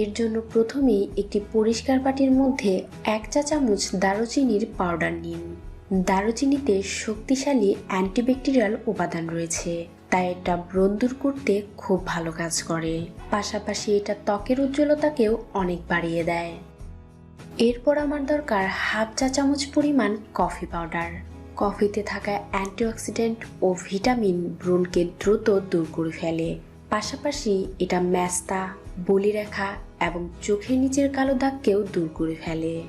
এর জন্য প্রথমেই একটি পরিষ্কার বাটির মধ্যে এক চা চামচ দারুচিনির পাউডার নিন। দারুচিনিতে শক্তিশালী অ্যান্টিব্যাকটেরিয়াল উপাদান রয়েছে, তাই এটা ব্রণ দূর করতে খুব ভালো কাজ করে। পাশাপাশি এটা ত্বকের উজ্জ্বলতাকেও অনেক বাড়িয়ে দেয়। এরপর আমার দরকার হাফ চা চামচ পরিমাণ কফি পাউডার। কফিতে থাকা অ্যান্টিঅক্সিডেন্ট ও ভিটামিন ব্রণকে দ্রুত দূর করে ফেলে। পাশাপাশি এটা ম্যাস্তা বলিরেখা এবং চোখের নিচের কালো দাগকেও দূর করে ফেলে।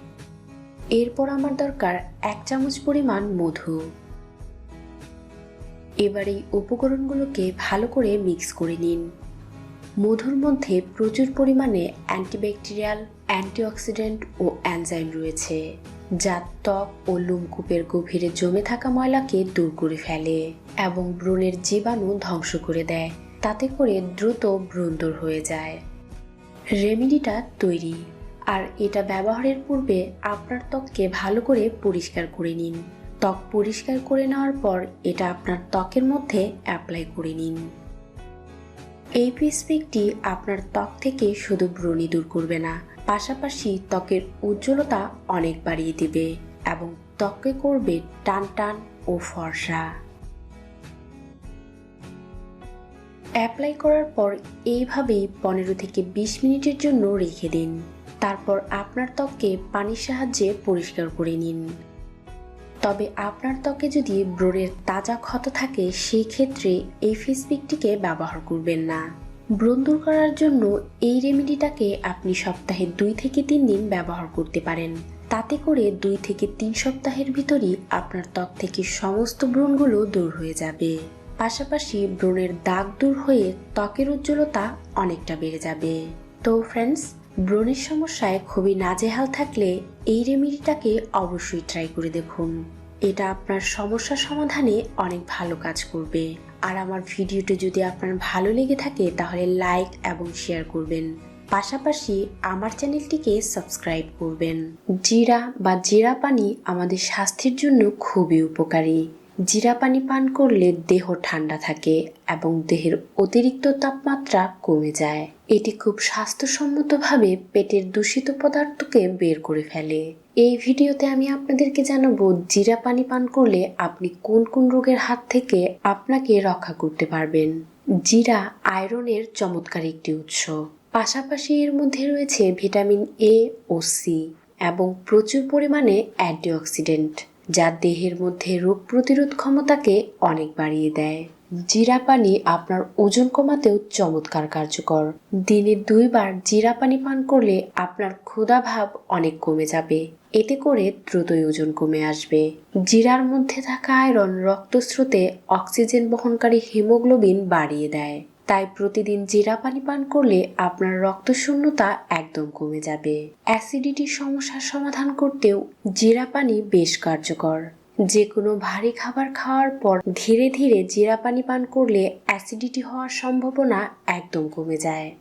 এরপর আমার দরকার এক চামচ পরিমাণ মধু। এবার এই উপকরণগুলোকে ভালো করে মিক্স করে নিন। মধুর মধ্যে প্রচুর পরিমাণে অ্যান্টিব্যাকটেরিয়াল, অ্যান্টিঅক্সিডেন্ট ও অ্যানজাইম রয়েছে, যা ত্বক ও লোমকূপের গভীরে জমে থাকা ময়লাকে দূর করে ফেলে এবং ব্রণের জীবাণু ধ্বংস করে দেয়। তাতে করে দ্রুত ব্রণ দূর হয়ে যায়। রেমেডিটা তৈরি। আর এটা ব্যবহারের পূর্বে আপনার ত্বককে ভালো করে পরিষ্কার করে নিন। ত্বক পরিষ্কার করে নেওয়ার পর এটা আপনার ত্বকের মধ্যে অ্যাপ্লাই করে নিন। এই ফেস প্যাকটি আপনার ত্বক থেকে শুধু ব্রণই দূর করবে না, পাশাপাশি ত্বকের উজ্জ্বলতা অনেক বাড়িয়ে দিবে এবং ত্বককে করবে টান টান ও ফর্সা। অ্যাপ্লাই করার পর এইভাবেই পনেরো থেকে বিশ মিনিটের জন্য রেখে দিন। তারপর আপনার ত্বককে পানির সাহায্যে পরিষ্কার করে নিন। তবে আপনার ত্বকে যদি ব্রণের তাজা ক্ষত থাকে, সেই ক্ষেত্রে এই ফেস প্যাকটিকে ব্যবহার করবেন না। ব্রণ দূর করার জন্য এই রেমেডিটাকে আপনি সপ্তাহে দুই থেকে তিন দিন ব্যবহার করতে পারেন। তাতে করে দুই থেকে তিন সপ্তাহের ভিতরই আপনার ত্বক থেকে সমস্ত ব্রণগুলো দূর হয়ে যাবে। পাশাপাশি ব্রণের দাগ দূর হয়ে ত্বকের উজ্জ্বলতা অনেকটা বেড়ে যাবে। তো ফ্রেন্ডস ব্রণের সমস্যায় খুবই নাজেহাল থাকলে এই রেমেডিটাকে অবশ্যই ট্রাই করে দেখুন। এটা আপনার সমস্যা সমাধানে অনেক ভালো কাজ করবে। আর আমার ভিডিওটি যদি আপনার ভালো লেগে থাকে, তাহলে লাইক এবং শেয়ার করবেন। পাশাপাশি আমার চ্যানেলটিকে সাবস্ক্রাইব করবেন। জিরা বা জিরা পানি আমাদের স্বাস্থ্যের জন্য খুবই উপকারী। জিরা পানি পান করলে দেহ ঠান্ডা থাকে এবং দেহের অতিরিক্ত তাপমাত্রা কমে যায়। এটি খুব স্বাস্থ্যসম্মতভাবে পেটের দূষিত পদার্থকে বের করে ফেলে। এই ভিডিওতে আমি আপনাদেরকে জানাব জিরা পানি পান করলে আপনি কোন কোন রোগের হাত থেকে আপনাকে রক্ষা করতে পারবেন। জিরা আয়রনের চমৎকার একটি উৎস। পাশাপাশি এর মধ্যে রয়েছে ভিটামিন এ ও সি এবং প্রচুর পরিমাণে অ্যান্টিঅক্সিডেন্ট। যা দেহের মধ্যে রোগ প্রতিরোধ ক্ষমতাকে অনেক বাড়িয়ে দেয়। জিরা পানি আপনার ওজন কমাতেও চমৎকার কার্যকর। দিনে দুইবার জিরা পানি পান করলে আপনার ক্ষুধা ভাব অনেক কমে যাবে। এতে করে দ্রুতই ওজন কমে আসবে। জিরার মধ্যে থাকা আয়রন রক্তস্রোতে অক্সিজেন বহনকারী হিমোগ্লোবিন বাড়িয়ে দেয়। তাই প্রতিদিন জিরা পানি পান করলে আপনার রক্ত শূন্যতা একদম কমে যাবে। অ্যাসিডিটির সমস্যার সমাধান করতেও জিরা পানি বেশ কার্যকর। যে কোনো ভারী খাবার খাওয়ার পর ধীরে ধীরে জিরা পানি পান করলে অ্যাসিডিটি হওয়ার সম্ভাবনা একদম কমে যায়।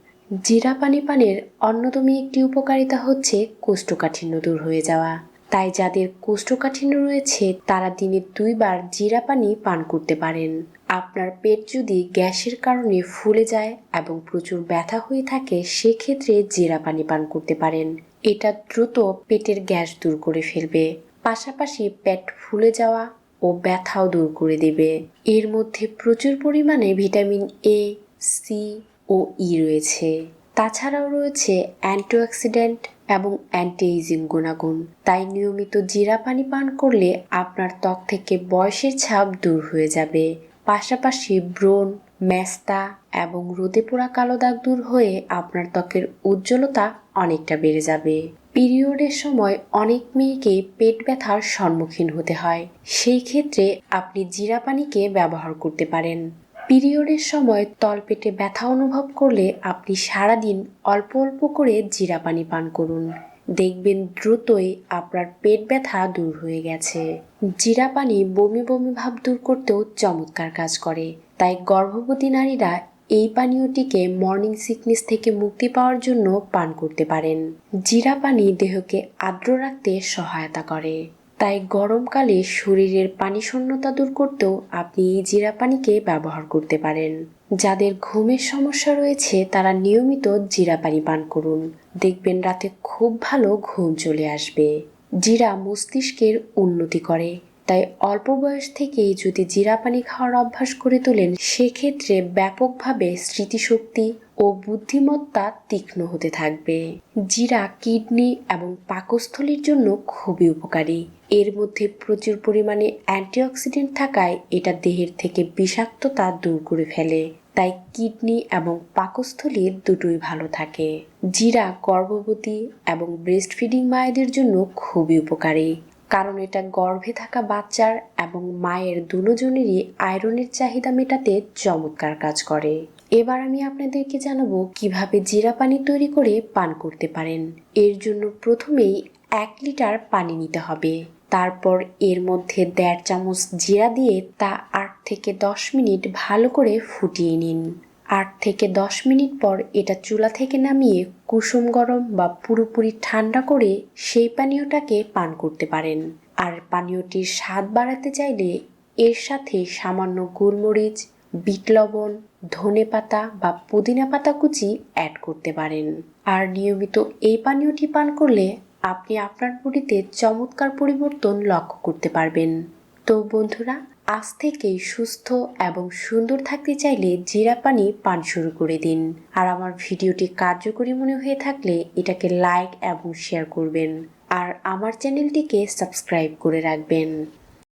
জিরা পানি পানের অন্যতম একটি উপকারিতা হচ্ছে কোষ্ঠকাঠিন্য দূর হয়ে যাওয়া। তাই যাদের কোষ্ঠকাঠিন্য রয়েছে, তারা দিনে দুইবার জিরা পানি পান করতে পারেন। আপনার পেট যদি গ্যাসের কারণে ফুলে যায় এবং প্রচুর ব্যথা হয়ে থাকে, সেক্ষেত্রে জিরা পানি পান করতে পারেন। এটা দ্রুত পেটের গ্যাস দূর করে ফেলবে। পাশাপাশি পেট ফুলে যাওয়া ও ব্যথাও দূর করে দেবে। এর মধ্যে প্রচুর পরিমাণে ভিটামিন এ সি ও ই রয়েছে। তাছাড়াও রয়েছে অ্যান্টিঅক্সিডেন্ট এবং অ্যান্টি এজিং গুণাগুণ। তাই নিয়মিত জিরা পানি পান করলে আপনার ত্বক থেকে বয়সের ছাপ দূর হয়ে যাবে। পাশাপাশি ব্রণ ম্যাস্তা এবং রোদে পোড়া কালো দাগ দূর হয়ে আপনার ত্বকের উজ্জ্বলতা অনেকটা বেড়ে যাবে। পিরিয়ডের সময় অনেক মেয়েকে পেট ব্যথার সম্মুখীন হতে হয়। সেই ক্ষেত্রে আপনি জিরা পানিকে ব্যবহার করতে পারেন। পিরিয়ডের সময় তলপেটে ব্যথা অনুভব করলে আপনি সারাদিন অল্প অল্প করে জিরা পানি পান করুন। দেখবেন দ্রুতই আপনার পেট ব্যথা দূর হয়ে গেছে। জিরা পানি বমি বমি ভাব দূর করতেও চমৎকার কাজ করে। তাই গর্ভবতী নারীরা এই পানীয়টিকে মর্নিং সিকনেস থেকে মুক্তি পাওয়ার জন্য পান করতে পারেন। জিরা পানি দেহকে আর্দ্র রাখতে সহায়তা করে। তাই গরমকালে শরীরের পানি শূন্যতা দূর করতেও আপনি এই জিরা পানিকে ব্যবহার করতে পারেন। যাদের ঘুমের সমস্যা রয়েছে, তারা নিয়মিত জিরা পানি পান করুন। দেখবেন রাতে খুব ভালো ঘুম চলে আসবে। জিরা মস্তিষ্কের উন্নতি করে। তাই অল্প বয়স থেকেই যদি জিরা পানি খাওয়ার অভ্যাস করে তোলেন, সেক্ষেত্রে ব্যাপকভাবে স্মৃতিশক্তি ও বুদ্ধিমত্তা তীক্ষ্ণ হতে থাকবে। জিরা কিডনি এবং পাকস্থলীর জন্য খুবই উপকারী। এর মধ্যে প্রচুর পরিমাণে অ্যান্টিঅক্সিডেন্ট থাকায় এটা দেহের থেকে বিষাক্ততা দূর করে ফেলে। তাই কিডনি এবং পাকস্থলী দুটোই ভালো থাকে। জিরা, গর্ভবতী এবং ব্রেস্ট ফিডিং মায়েদের জন্য খুবই উপকারী। কারণ এটা গর্ভে থাকা বাচ্চার এবং মায়ের দুজনেরই আয়রনের চাহিদা মেটাতে চমৎকার কাজ করে। এবার আমি আপনাদেরকে জানাব কীভাবে জিরা পানি তৈরি করে পান করতে পারেন। এর জন্য প্রথমেই এক লিটার পানি নিতে হবে। তারপর এর মধ্যে দেড় চামচ জিরা দিয়ে তা আট থেকে দশ মিনিট ভালো করে ফুটিয়ে নিন। আট থেকে দশ মিনিট পর এটা চুলা থেকে নামিয়ে কুসুম গরম বা পুরোপুরি ঠান্ডা করে সেই পানীয়টাকে পান করতে পারেন। আর পানীয়টির স্বাদ বাড়াতে চাইলে এর সাথে সামান্য গোলমরিচ বিট লবণ, ধনে পাতা বা পুদিনা পাতা কুচি অ্যাড করতে পারেন। আর নিয়মিত এই পানীয়টি পান করলে আপনি আপনার বডিতে চমৎকার পরিবর্তন লক্ষ্য করতে পারবেন। তো বন্ধুরা, আজ থেকেই সুস্থ এবং সুন্দর থাকতে চাইলে জিরা পানি পান শুরু করে দিন। আর আমার ভিডিওটি কার্যকরী মনে হয়ে থাকলে এটাকে লাইক এবং শেয়ার করবেন। আর আমার চ্যানেলটিকে সাবস্ক্রাইব করে রাখবেন।